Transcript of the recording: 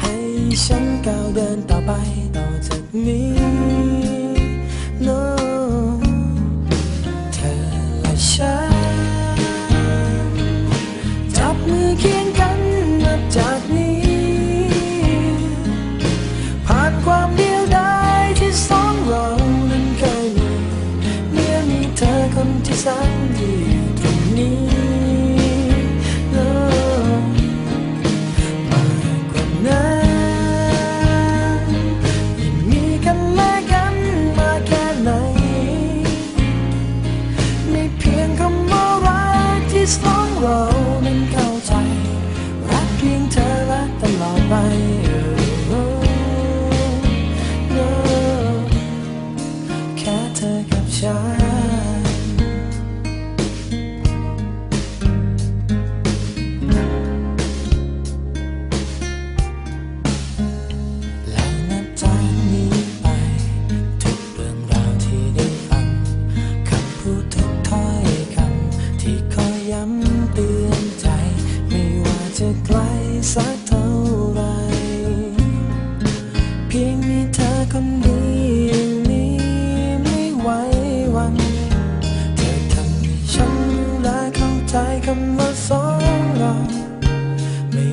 ให้ฉันก้าวเดินต่อไปต่อจากนี้ no เธอและฉันจับมือเคียงกันนับจากนี้ ผ่านความเดียวดายที่สองเรานั้นเคยมีเมื่อมีเธอคนที่แสนดีอยู่ตรงนี้ กที่สองเรานั้นเข้าใจ รักเพียงเธอและตลอดไป เไพียงมีเธอคนนี้นี้ไม่ไหววัน เธอทำให้ฉันและเข้าใจคำว่าสองเราไม่